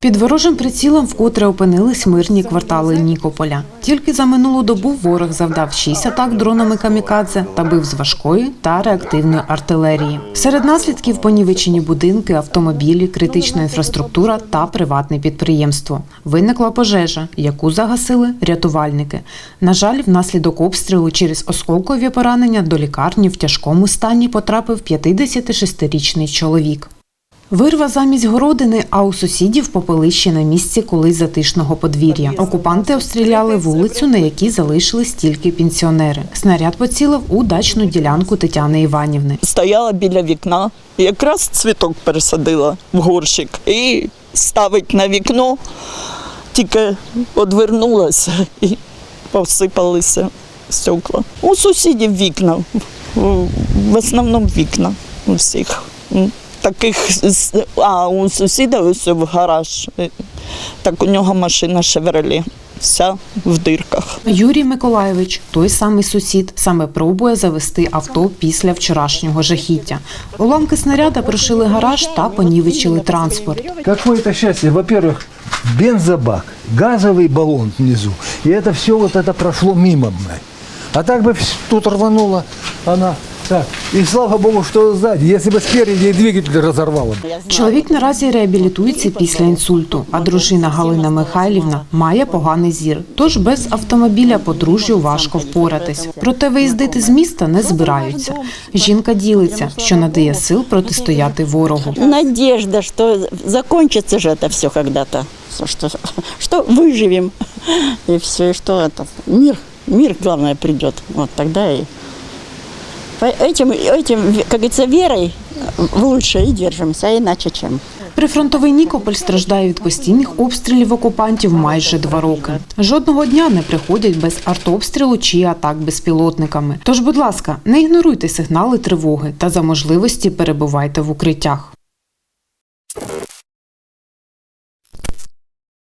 Під ворожим прицілом вкотре опинились мирні квартали Нікополя. Тільки за минулу добу ворог завдав шість атак дронами камікадзе та бив з важкої та реактивної артилерії. Серед наслідків понівечені будинки, автомобілі, критична інфраструктура та приватне підприємство. Виникла пожежа, яку загасили рятувальники. На жаль, внаслідок обстрілу через осколкові поранення до лікарні в тяжкому стані потрапив 56-річний чоловік. Вирва замість городини, а у сусідів попелище на місці колись затишного подвір'я. Окупанти обстріляли вулицю, на якій залишились тільки пенсіонери. Снаряд поцілив у дачну ділянку Тетяни Іванівни. Стояла біля вікна, якраз цвіток пересадила в горщик і ставить на вікно, тільки одвернулася і посипалися стекла. У сусідів вікна, в основному вікна у всіх М, Таких, з- а у сусіда ось в гараж, е, так у нього машина «Шевроле», вся в дирках. Юрій Миколаєвич, той самий сусід, саме пробує завести авто після вчорашнього жахіття. Уламки снаряда прошили гараж та понівечили транспорт. Какое-то счастье. Во-первых, бензобак, газовый баллон внизу. И это все вот это прошло мимо мной. А так бы вс- тут рванула она. Так. И слава богу, что сзади. Если бы спереди и двигатель разорвало. бы. Чоловік наразі реабілітується після інсульту, а дружина Галина Михайлівна має поганий зір. Тож без автомобіля подружжю важко впоратись. Проте виїздити з міста не збираються. Жінка ділиться, що надає сил протистояти ворогу. Надежда, что закончится же это все когда-то, что, что выживем и все, и что это мир, мир главное придет, вот тогда и по этим, этим, как говорится, верой лучше и держимся, а иначе чем. Прифронтовий Нікополь страждає від постійних обстрілів окупантів майже два роки. Жодного дня не приходять без артобстрілу чи атак безпілотниками. Тож, будь ласка, не ігноруйте сигнали тривоги та за можливості перебувайте в укриттях.